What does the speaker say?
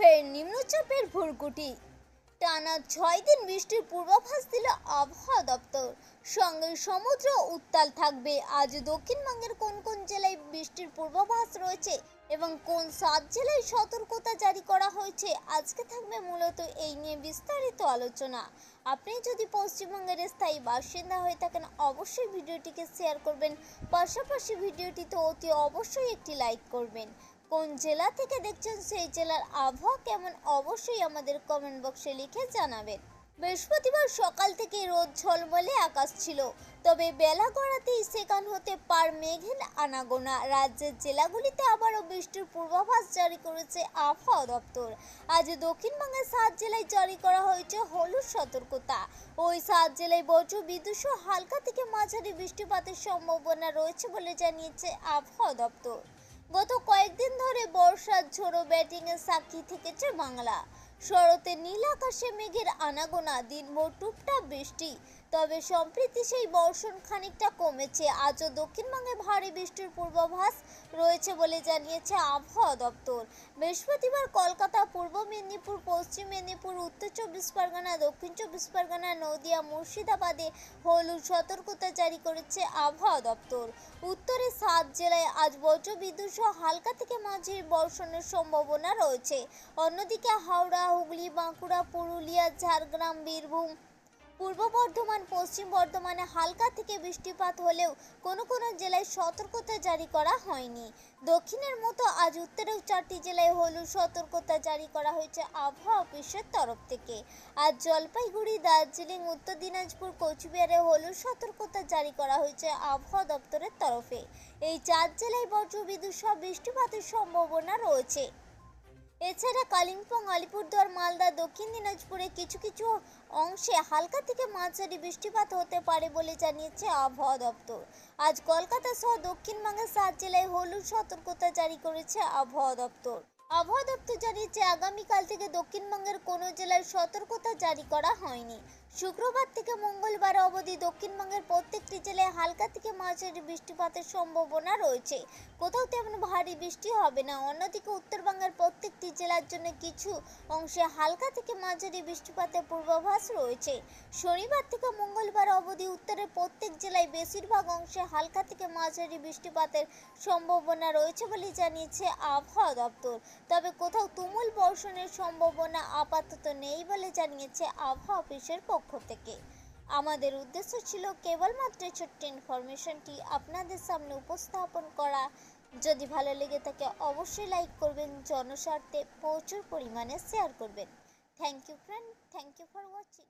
ফের নিম্নচাপের ভুরকুটি টানা ছয় দিন বৃষ্টির পূর্বাভাস দিল আবহাওয়া দপ্তর। সঙ্গে সমুদ্র উত্তাল থাকবে। আজ দক্ষিণবঙ্গের কোন কোন জেলায় বৃষ্টির পূর্বাভাস রয়েছে এবং কোন সাত জেলায় সতর্কতা জারি করা হয়েছে, আজকে থাকবে মূলত এই নিয়ে বিস্তারিত আলোচনা। আপনি যদি পশ্চিমবঙ্গের স্থায়ী বাসিন্দা হয়ে থাকেন, অবশ্যই ভিডিওটিকে শেয়ার করবেন। পাশাপাশি ভিডিওটিতে অতি অবশ্যই একটি লাইক করবেন। কোন জেলা থেকে দেখছেন সেই জেলার আবহাওয়া কেমন, অবশ্যই আমাদের কমেন্ট বক্সে লিখে জানাবেন। বৃহস্পতিবার সকাল থেকে রোদ ঝলমলে আকাশ ছিল, তবে বেলা গড়াতেই সেখান হতে পার মেঘের আনাগোনা। রাজ্যের জেলাগুলিতে আবারও বৃষ্টির পূর্বাভাস জারি করেছে আবহাওয়া দপ্তর। আজ দক্ষিণবঙ্গের সাত জেলায় জারি করা হয়েছে হলুদ সতর্কতা। ওই সাত জেলায় বজ্র, বিদ্যুৎ হালকা থেকে মাঝারি বৃষ্টিপাতের সম্ভাবনা রয়েছে বলে জানিয়েছে আবহাওয়া দপ্তর। গত কয়েকদিন ঝোড়ো ব্যাটিংয়ে সাক্ষী থেকেছে বাংলা। শরতে নীল আকাশে মেঘের আনাগোনা, দিনভর টুপটাপ বৃষ্টি। তবে সম্প্রতি সেই বর্ষণ খানিকটা কমেছে। আজও দক্ষিণবঙ্গে ভারী বৃষ্টির পূর্বাভাস রয়েছে বলে জানিয়েছে আবহাওয়া দপ্তর। বৃহস্পতিবার কলকাতা, পূর্ব মেদিনীপুর, পশ্চিম মেদিনীপুর, উত্তর চব্বিশ পরগনা, দক্ষিণ চব্বিশ পরগনা, নদিয়া, মুর্শিদাবাদে হলুদ সতর্কতা জারি করেছে আবহাওয়া দপ্তর। উত্তরে সাত জেলায় আজ বজ্রবিদ্যুৎ সহ হালকা থেকে মাঝারি বর্ষণের সম্ভাবনা রয়েছে। অন্যদিকে হাওড়া হুগলি, বাঁকুড়া, পুরুলিয়া, ঝাড়গ্রাম, বীরভূম। পূর্ব বর্ধমান, পশ্চিম বর্ধমানে হালকা থেকে বৃষ্টিপাত হলেও কোনো কোনো জেলায় সতর্কতা জারি করা হয়নি। দক্ষিণের মতো আজ উত্তরেও চারটি জেলায় হলুদ সতর্কতা জারি করা হয়েছে আবহাওয়া অফিসের তরফ থেকে। আজ জলপাইগুড়ি, দার্জিলিং, উত্তর দিনাজপুর, কোচবিহারে হলুদ সতর্কতা জারি করা হয়েছে আবহাওয়া দপ্তরের তরফে। এই চার জেলায় বজ্রবিদ্যুৎ সহ বৃষ্টিপাতের সম্ভাবনা রয়েছে। এছাড়া কালিম্পং, আলিপুরদুয়ার, মালদা, দক্ষিণ দিনাজপুরে কিছু কিছু অংশে হালকা থেকে মাঝারি বৃষ্টিপাত হতে পারে বলে জানিয়েছে আবহাওয়া দপ্তর। আজ কলকাতা সহ দক্ষিণবঙ্গের সাত জেলায় হলুদ সতর্কতা জারি করেছে আবহাওয়া দপ্তর। আবহাওয়া দপ্তর জানিয়েছে, আগামীকাল থেকে দক্ষিণবঙ্গের কোনো জেলায় সতর্কতা জারি করা হয়নি। শুক্রবার থেকে মঙ্গলবার অবধি দক্ষিণবঙ্গের প্রত্যেকটি জেলায় হালকা থেকে মাঝারি বৃষ্টিপাতের সম্ভাবনা রয়েছে। কোথাও তেমন ভারী বৃষ্টি হবে না। অন্যদিকে উত্তরবঙ্গের প্রত্যেকটি জেলার জন্য কিছু অংশে হালকা থেকে মাঝারি বৃষ্টিপাতের পূর্বাভাস রয়েছে। শনিবার থেকে মঙ্গলবার অবধি উত্তরের প্রত্যেক জেলায় বেশিরভাগ অংশে হালকা থেকে মাঝারি বৃষ্টিপাতের সম্ভাবনা রয়েছে বলে জানিয়েছে আবহাওয়া দপ্তর। তবে কোথাও তুমুল বর্ষণের সম্ভাবনা আপাতত নেই বলে জানিয়েছে আবহাওয়া অফিসের পক্ষ থেকে। আমাদের উদ্দেশ্য ছিল কেবলমাত্র ছোট্ট ইনফরমেশনটি আপনাদের সামনে উপস্থাপন করা। যদি ভালো লেগে থাকে, অবশ্যই লাইক করবেন, জনস্বার্থে প্রচুর পরিমাণে শেয়ার করবেন। Thank you friend thank you for watching.